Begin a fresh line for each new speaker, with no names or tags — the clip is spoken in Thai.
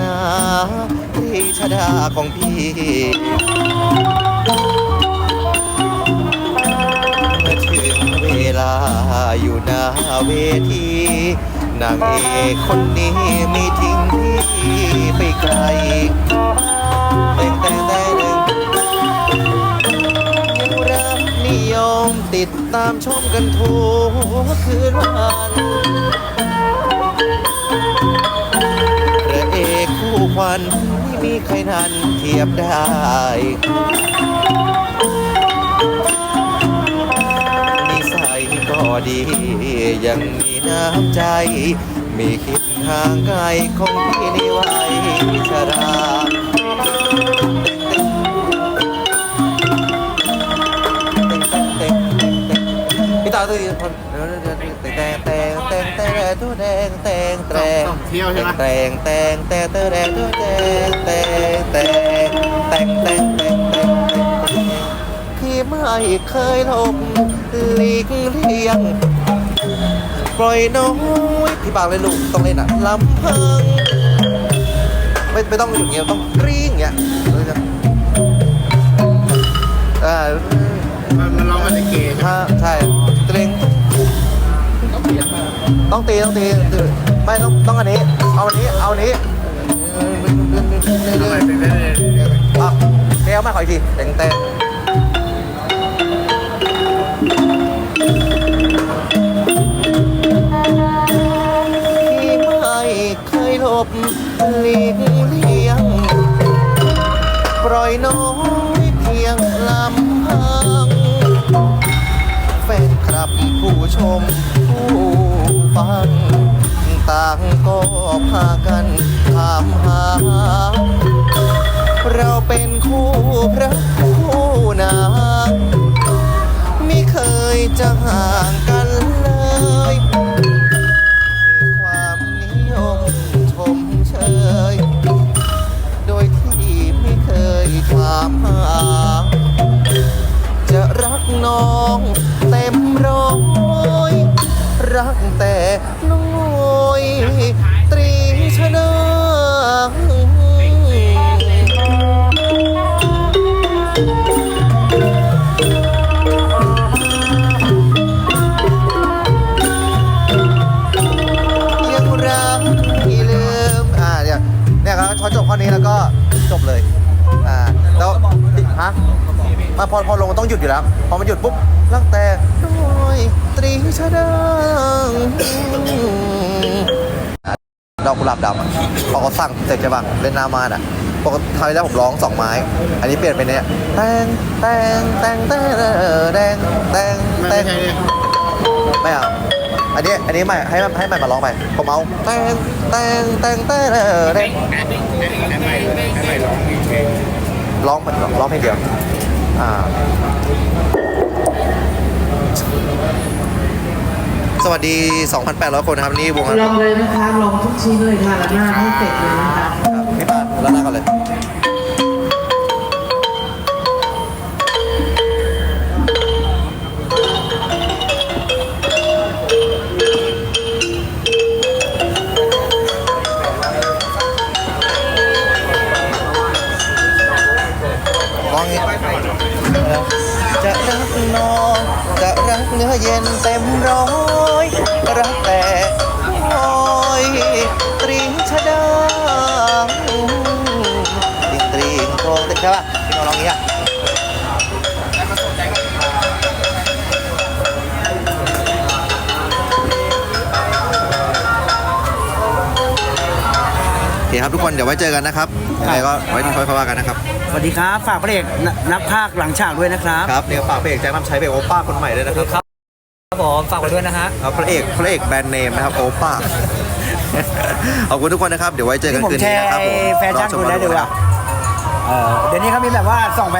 นะที่ชดาของพี่เมื่อถึงเวลาอยู่หน้าเวทีนางเอกคนนี้ไม่ทิ้งพี่ไปไกลแต่งแต่งแต่หนึ่งยังรักนิยมติดตามชมกันทุกคืนวัน ควันไม่มีใครนั้นเทียบได้นิสัยก็ดี ยังมีน้ำใจ มีคิดห่างไกลของพี่ในวัยชรา ตาตื่นคนแตงแตงแตงแตงตัวแดงแตงแตง
ต้องเที่ยวใช่ไหม
แตงแตงแตงตัวแดงตัวแดงแตงแตงแตงแตงแตงแตงที่ไม่เคยลบหลีกเลี่ยงปล่อยน้อยพี่บางเลยลูกต้องเล่นอะลำพังไม่ไม่ต้องอย่างเงี้ยต้องกรี๊งอย่างเงี้ยเลยนะอ่า
มันร้องมาในเกม
ถ้าใช่ ต้องตีต้องตีไม่ต้องต้องอันนี้ เอาอันนี้เอาอันนี้
ทำไมเป็นได้เลย
อะเดี๋ยวมาขออีกทีเต็งเต็งที่ไม่เคยหลบหลีกเลี่ยง ปล่อยน้อยเพียงลำพังแฟนคลับผู้ชมผู้ฟังต่างก็พากันถามหา เราเป็นคู่พระคู่นางไม่เคยจะห่างกันเลย ความนิยมชมเชย โดยที่ไม่เคยถามหา จะรักน้องเต็มร้อย รักแต่น้อย มาพอพอลงมันต้องหยุดอยู่แล้ว พอมันหยุดปุ๊บรักแต่น้อยตรีชะดังดอกกุหลาบดำพอเขาสั่งเสร็จใช่ปะเล่นหน้ามานอะปกติคราวที่แล้วผมร้องสองไม้ อันนี้เปลี่ยนเป็นเนี่ยแตงแตงแตงแตงแตงแตง
ไม่
แตง
ใช่เนี่ย
ไม่เอาอันนี้อันนี้ใหม่ให้มันใหมันมาร้องไปผมเอาแตงแตงแตงแตงแตง
ให้ใหม่ให้ใหม่ร้องเพลง
ร้องร้องเพลงเดียว สวัสดี 2,800 คนนะครับ นี่วง
ลองเลยนะคะลองทุกชิ้นเลยค่ะแล้วหน้าให้เสร็จเลยนะคะ
พี่ปานแล้วหน้าก่อนเลย จะรักน้อง จะรักเนื้อเย็นเต็มร้อยรักแต่น้อยตรีชะดาติงตรีงโครงใช่ป่ะพี่น้องร้องงนี้อะโอเคครับทุกคนเดี๋ยวไว้เจอกันนะครับ ยังไงก็ไว้ค่อยๆว่ากันนะครับ
สวัสดีครับ ฝากพระเอกนนักภาคหลังฉากด้วยนะครับ
ครับเนี่ยฝากพระเอกแจ็คน้ำใช้พระเอกโอป้าคนใหม่ด้วยนะครับ
ครับผมฝากไว้ด้วยนะฮะ
ครับพระเอกพระเอกแบรนด์เนมนะครับโอป้าขอบคุณทุกคนนะครับ เดี๋ยวไว้เจอกัน
ที่ผม
คืน
แช
นี้
ร์
นะครับผม
แฟชั่น
รอชม
คุณได้
รอ
ดู
นะค
อะ
รับ
เออเดี๋ยวนี้เขามีแบบว่าส่องไป